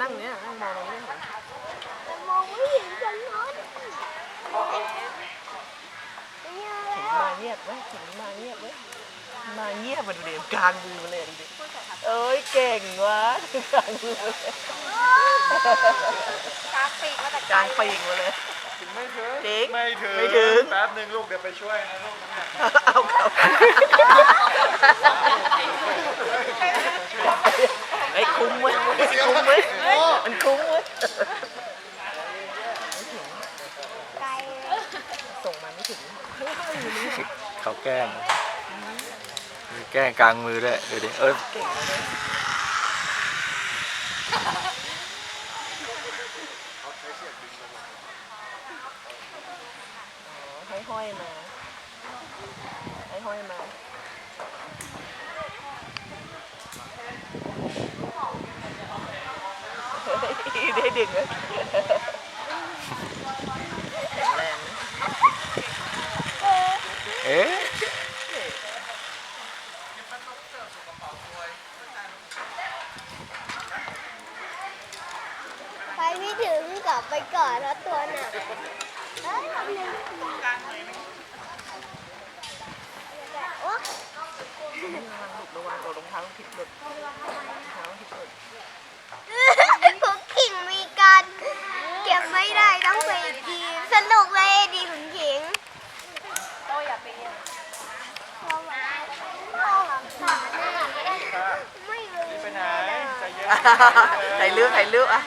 นั่งเนี้ยนั่งมองตรงนี้แต่มองไม่เห็นตรงนั้นนี่อะไรถึงอะมาเงียบไหมถึงมาเงียบไหมมาเงียบมาดูเดี๋ยวกลางมือมาเลยดูดิเอ้ยเก่งวะกลางมือมาเลยกราฟิกมาแต่กลางปีกมาเลยถึงไม่ถึงจริงไม่ถึงไม่ถึงแป๊บหนึ่งลูกเดี๋ยวไปช่วยนะลูกนะเอาเอาไอ้ยคุ้มเว้ยคุ้มเว้ย มันคุ้มเว้ยไกลส่งมาไม่ถึงเขาแกล้งมีแกล้งกลางมือด้วยดูดิเออเก่งเลยอ๋อให้ห้อยมาให้ห้อยมา ได้ดึงเลยแข็งแรงเอ๊ะไปไม่ถึงกลับไปก่อนแล้วตัวหนักเอ้ยทำยังโอ๊ะ ระวังหลุดระวังโดดรองเท้าผิดหลุด ไม่รู้ไปไหนใจเย็นใส่เลือกใส่เลือกอะ